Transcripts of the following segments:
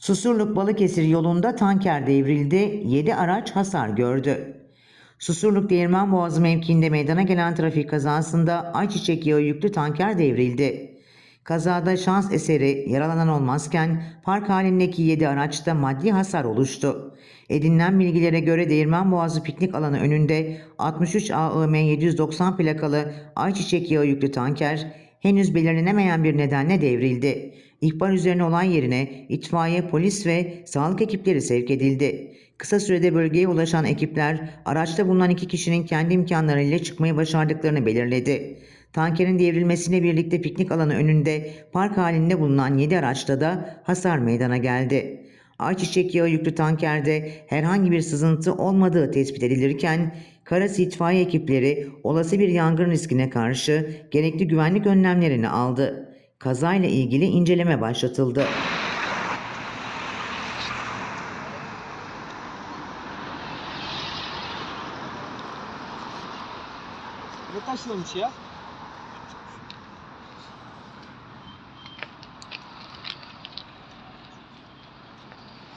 Susurluk Balıkesir yolunda tanker devrildi, 7 araç hasar gördü. Susurluk Değirmen Boğazı mevkiinde meydana gelen trafik kazasında ayçiçek yağı yüklü tanker devrildi. Kazada şans eseri yaralanan olmazken park halindeki 7 araçta maddi hasar oluştu. Edinilen bilgilere göre Değirmen Boğazı piknik alanı önünde 63 AIM 790 plakalı ayçiçek yağı yüklü tanker henüz belirlenemeyen bir nedenle devrildi. İhbar üzerine olay yerine itfaiye, polis ve sağlık ekipleri sevk edildi. Kısa sürede bölgeye ulaşan ekipler araçta bulunan iki kişinin kendi imkanlarıyla çıkmayı başardıklarını belirledi. Tankerin devrilmesiyle birlikte piknik alanı önünde park halinde bulunan 7 araçta da hasar meydana geldi. Ayçiçek yağı yüklü tankerde herhangi bir sızıntı olmadığı tespit edilirken Karası itfaiye ekipleri olası bir yangın riskine karşı gerekli güvenlik önlemlerini aldı. Kazayla ilgili inceleme başlatıldı. Ne taşıyormuş ya?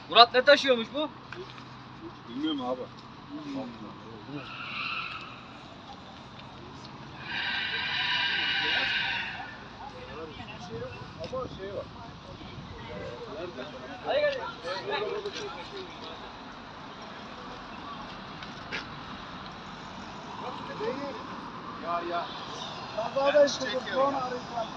Murat ne taşıyormuş bu? Bilmiyorum abi. Ama şey var. Hadi gel. Ya ya. Kazada işte bu son ya. arayacağım.